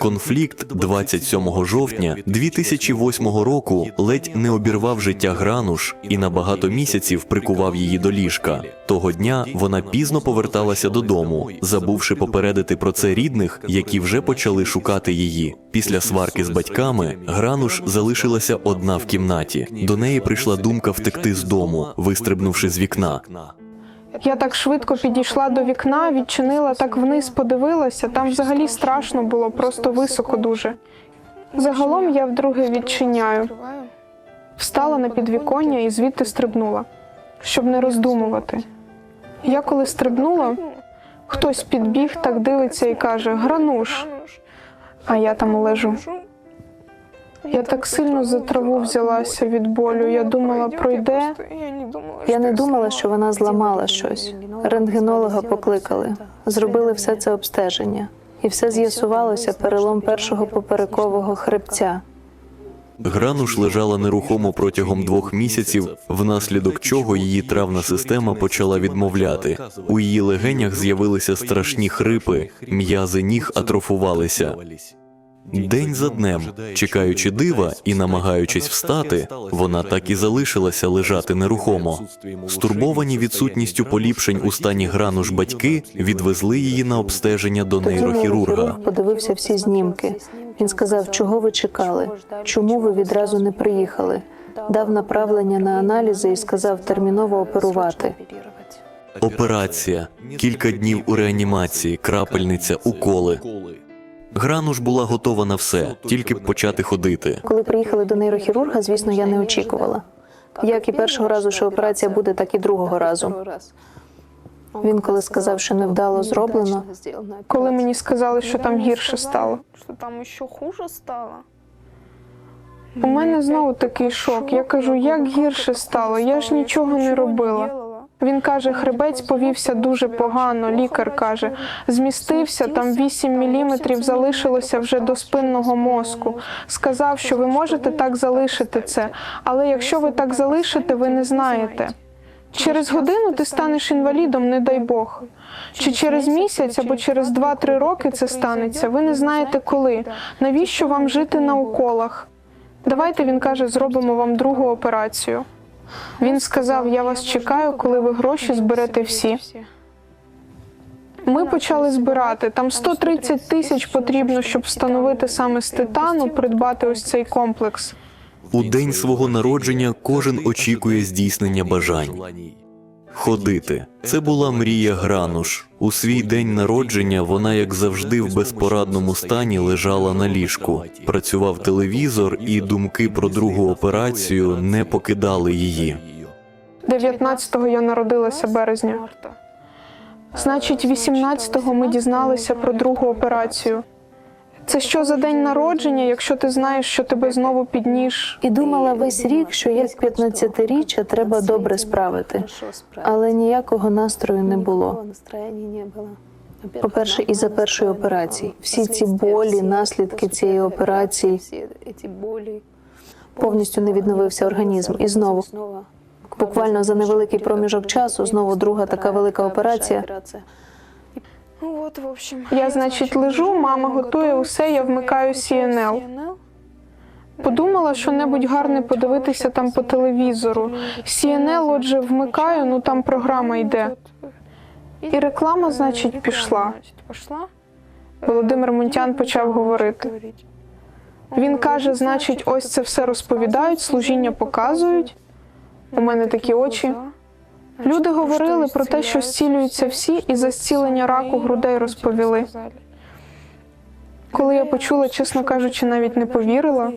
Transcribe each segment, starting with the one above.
Конфлікт 27 жовтня 2008 року ледь не обірвав життя Грануш і на багато місяців прикував її до ліжка. Того дня вона пізно поверталася додому, забувши попередити про це рідних, які вже почали шукати її. Після сварки з батьками Грануш залишилася одна в кімнаті. До неї прийшла думка втекти з дому, вистрибнувши з вікна. Я так швидко підійшла до вікна, відчинила, так вниз подивилася. Там взагалі страшно було, просто високо дуже. Загалом я вдруге відчиняю. Встала на підвіконня і звідти стрибнула, щоб не роздумувати. Я коли стрибнула, хтось підбіг, так дивиться і каже: Грануш, а я там лежу. Я так сильно за траву взялася від болю. Я думала, пройде. Я не думала, що вона зламала щось. Рентгенолога покликали, зробили все це обстеження, і все з'ясувалося перелом першого поперекового хребця. Грануш лежала нерухомо протягом двох місяців, внаслідок чого її травна система почала відмовляти. У її легенях з'явилися страшні хрипи, м'язи ніг атрофувалися. День за днем, чекаючи дива і намагаючись встати, вона так і залишилася лежати нерухомо. Стурбовані відсутністю поліпшень у стані Грануш батьки відвезли її на обстеження до нейрохірурга. подивився всі знімки. Він сказав, чого ви чекали, чому ви відразу не приїхали. Дав направлення на аналізи і сказав терміново оперувати. Операція, кілька днів у реанімації, крапельниця, уколи. Грануш була готова на все, тільки б почати ходити. Коли приїхали до нейрохірурга, звісно, я не очікувала. Як і першого разу, що операція буде, так і другого разу. Він коли сказав, що невдало зроблено, Коли мені сказали, що там гірше стало. Що там ще хуже стало? У мене знову такий шок. Я кажу, як гірше стало, я ж нічого не робила. Він каже, хребець повівся дуже погано. Лікар каже, змістився там 8 міліметрів, залишилося вже до спинного мозку. Сказав, що ви можете так залишити це, але якщо ви так залишите, ви не знаєте. Через годину ти станеш інвалідом, не дай Бог. Чи через місяць або через 2-3 роки це станеться, ви не знаєте коли. Навіщо вам жити на уколах? Давайте він каже, зробимо вам другу операцію. Він сказав: Я вас чекаю, коли ви гроші зберете всі. Ми почали збирати. Там 130 тисяч потрібно, щоб встановити саме з титану, придбати ось цей комплекс. У день свого народження кожен очікує здійснення бажань. Ходити це була мрія Грануш. У свій день народження вона, як завжди, в безпорадному стані лежала на ліжку. Працював телевізор, і думки про другу операцію не покидали її. 19-го я народилася березня. Значить, 18-го ми дізналися про другу операцію. Це що за день народження, якщо ти знаєш, що тебе знову під ніж? і думала весь рік, що як 15-річчя треба добре справити. Але ніякого настрою не було. По-перше, і за першої операції. Всі ці болі, наслідки цієї операції, повністю не відновився організм. І знову, буквально за невеликий проміжок часу, знову друга така велика операція. Ну от, в общем. Я, значить, лежу, мама готує усе, я вмикаю CNL. Подумала, що небудь гарне подивитися там по телевізору. CNL, отже, вмикаю, ну там програма йде. І реклама, значить, пішла. Пішла. Володимир Мунтян почав говорити. Він каже: значить, ось це все розповідають, служіння показують. У мене такі очі. Люди говорили про те, що зцілюються всі, і за зцілення раку грудей розповіли. Коли я почула, чесно кажучи, навіть не повірила.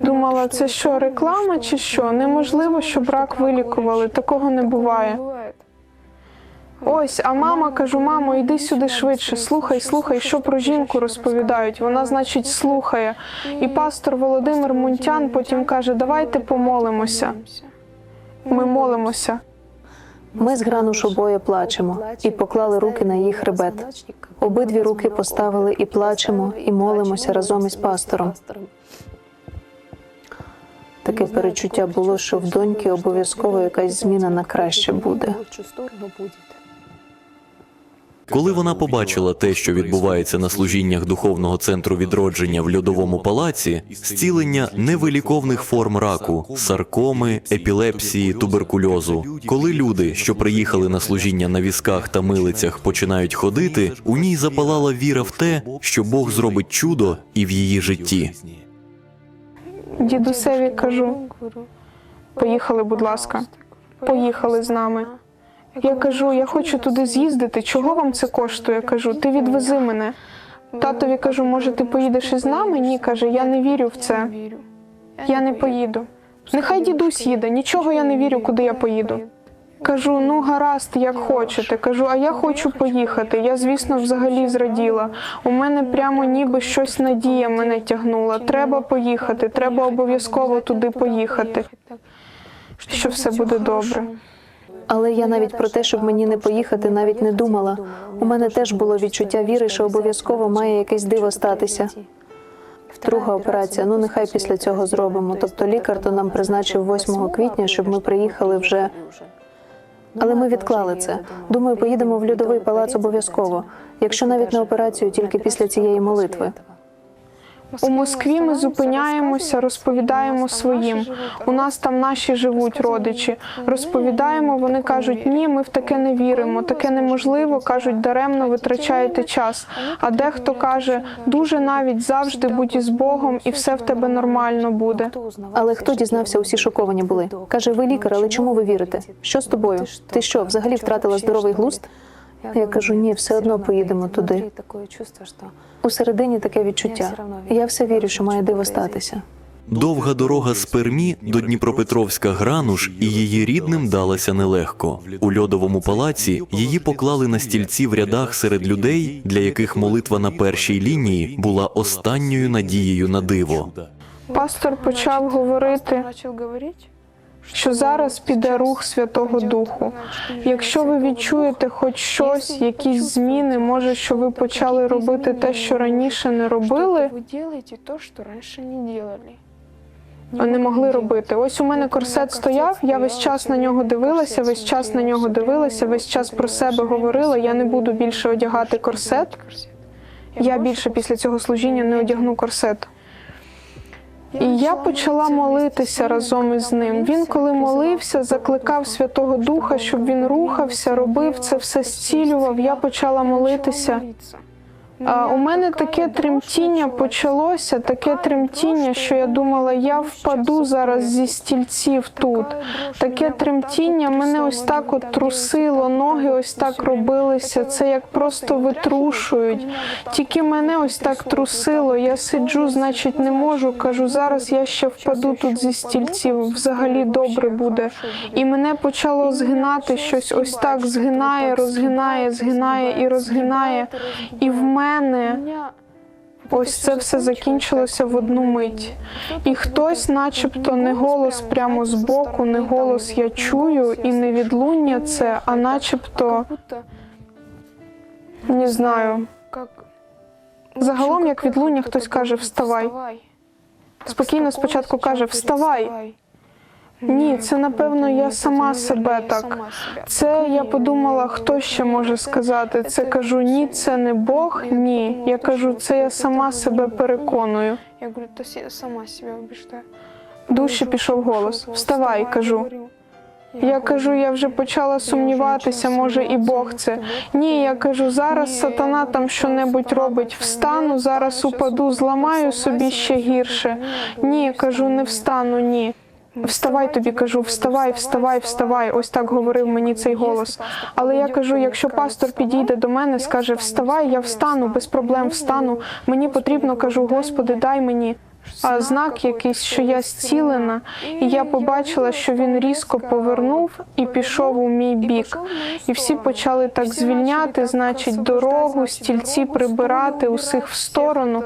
Думала, це що, реклама чи що? Неможливо, щоб рак вилікували. Такого не буває. Ось, а мама кажу, мамо, йди сюди швидше. Слухай, слухай, що про жінку розповідають. Вона, значить, слухає. І пастор Володимир Мунтян потім каже: давайте помолимося. Ми молимося. Ми з Грануш обоє плачемо і поклали руки на її хребет. Обидві руки поставили і плачемо, і молимося разом із пастором. Таке перечуття було, що в доньки обов'язково якась зміна на краще буде. Коли вона побачила те, що відбувається на служіннях духовного центру відродження в льодовому палаці, зцілення невиліковних форм раку, саркоми, епілепсії, туберкульозу. Коли люди, що приїхали на служіння на візках та милицях, починають ходити, у ній запалала віра в те, що Бог зробить чудо і в її житті. Дідусеві кажу, поїхали, будь ласка, поїхали з нами. Я кажу, я хочу туди з'їздити. Чого вам це коштує? Кажу, ти відвези мене. Татові кажу, може, ти поїдеш із нами? Ні, каже, я не вірю в це. Я не поїду. Нехай дідусь їде, нічого я не вірю, куди я поїду. Кажу, ну гаразд, як хочете. Кажу, а я хочу поїхати. Я, звісно, взагалі зраділа. У мене прямо ніби щось надія мене тягнула. Треба поїхати, треба обов'язково туди поїхати. Що все буде добре. Але я навіть про те, щоб мені не поїхати, навіть не думала. У мене теж було відчуття віри, що обов'язково має якесь диво статися. Друга операція. Ну нехай після цього зробимо. Тобто лікар то нам призначив 8 квітня, щоб ми приїхали вже. Але ми відклали це. Думаю, поїдемо в льодовий палац обов'язково, якщо навіть на операцію, тільки після цієї молитви. У Москві ми зупиняємося, розповідаємо своїм. У нас там наші живуть родичі. Розповідаємо, вони кажуть, ні, ми в таке не віримо, таке неможливо. кажуть, даремно витрачаєте час. А дехто каже, дуже навіть завжди будь із Богом, і все в тебе нормально буде. Але хто дізнався, усі шоковані були. Каже, ви лікар, але чому ви вірите? Що з тобою? Ти що, взагалі втратила здоровий глузд? Я кажу, ні, все одно поїдемо туди. Усередині таке відчуття. Я все вірю, що має диво статися. Довга дорога з Пермі до Дніпропетровська Грануш і її рідним далася нелегко. У льодовому палаці її поклали на стільці в рядах серед людей, для яких молитва на першій лінії була останньою надією на диво. Пастор почав говорити, що зараз піде рух Святого Духу. Якщо ви відчуєте хоч щось, якісь зміни, може, що ви почали робити те, що раніше не робили, Ви робите те, що раніше не могли робити. Ось у мене корсет стояв, я весь час на нього дивилася, весь час на нього дивилася, весь час про себе говорила. Я не буду більше одягати корсет. Я більше після цього служіння не одягну корсет. І я почала молитися разом із ним. Він, коли молився, закликав Святого Духа, щоб він рухався, робив це все зцілював. Я почала молитися. А у мене таке тремтіння почалося, таке тремтіння, що я думала, я впаду зараз зі стільців тут. Таке тремтіння мене ось так от трусило, ноги ось так робилися. Це як просто витрушують. Тільки мене ось так трусило. Я сиджу, значить, не можу. Кажу, зараз я ще впаду тут зі стільців. Взагалі добре буде. І мене почало згинати щось. Ось так згинає, розгинає, згинає і розгинає. І в мене ось це все закінчилося в одну мить. І хтось, начебто, не голос прямо з боку, не голос я чую, і не відлуння це, а начебто не знаю. Загалом, як відлуння, хтось каже Вставай. Спокійно спочатку каже Вставай. Ні, це напевно я сама себе так. Це я подумала, хто ще може сказати. Це кажу, ні, це не Бог, ні. Я кажу, це я сама себе переконую. Я говорю, то я сама себе убеждаю. Дужче пішов голос. Вставай, кажу. Я кажу, я вже почала сумніватися, може і Бог це. Ні, я кажу, зараз сатана там що-небудь робить. Встану, зараз упаду, зламаю собі ще гірше. Ні, кажу, не встану, ні. Вставай тобі, кажу, вставай, вставай, вставай. Ось так говорив мені цей голос. Але я кажу, якщо пастор підійде до мене, скаже Вставай, я встану, без проблем встану. Мені потрібно, кажу, Господи, дай мені. А знак якийсь, що я зцілена, і я побачила, що він різко повернув і пішов у мій бік. І всі почали так звільняти, значить, дорогу, стільці прибирати усіх в сторону.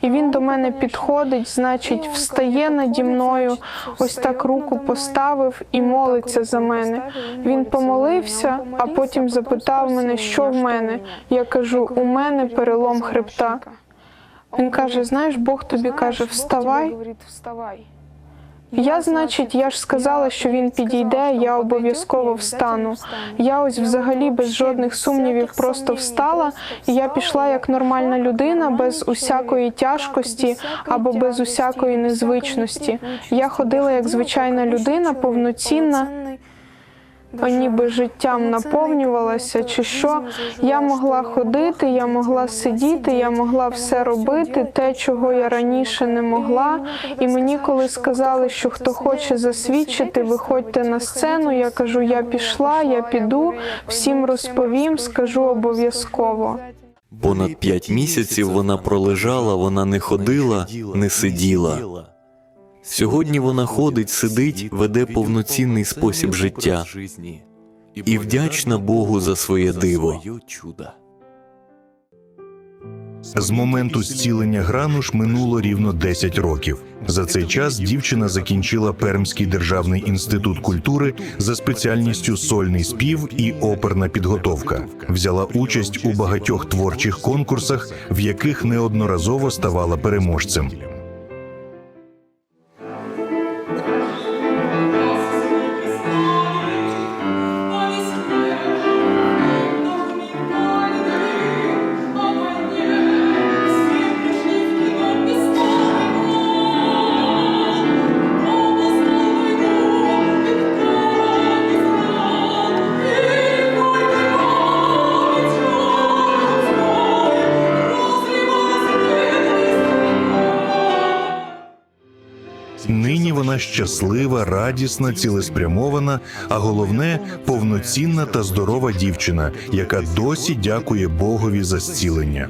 І він до мене підходить, значить, встає наді мною, ось так руку поставив і молиться за мене. Він помолився, а потім запитав мене, що в мене. Я кажу, у мене перелом хребта. Він каже: знаєш, Бог тобі каже, вставай. Я, значить, я ж сказала, що він підійде, я обов'язково встану. Я ось взагалі без жодних сумнівів просто встала, і я пішла як нормальна людина, без усякої тяжкості або без усякої незвичності. Я ходила як звичайна людина, повноцінна, ніби життям наповнювалася, чи що. Я могла ходити, я могла сидіти, я могла все робити, те, чого я раніше не могла. І мені, коли сказали, що хто хоче засвідчити, виходьте на сцену. Я кажу, я пішла, я піду, всім розповім, скажу обов'язково. Понад п'ять місяців вона пролежала, вона не ходила, не сиділа. Сьогодні вона ходить, сидить, веде повноцінний спосіб життя і вдячна Богу за своє диво. З моменту зцілення Грануш минуло рівно 10 років. За цей час дівчина закінчила Пермський державний інститут культури за спеціальністю сольний спів і оперна підготовка. Взяла участь у багатьох творчих конкурсах, в яких неодноразово ставала переможцем. Нині вона щаслива, радісна, цілеспрямована, а головне повноцінна та здорова дівчина, яка досі дякує Богові за зцілення.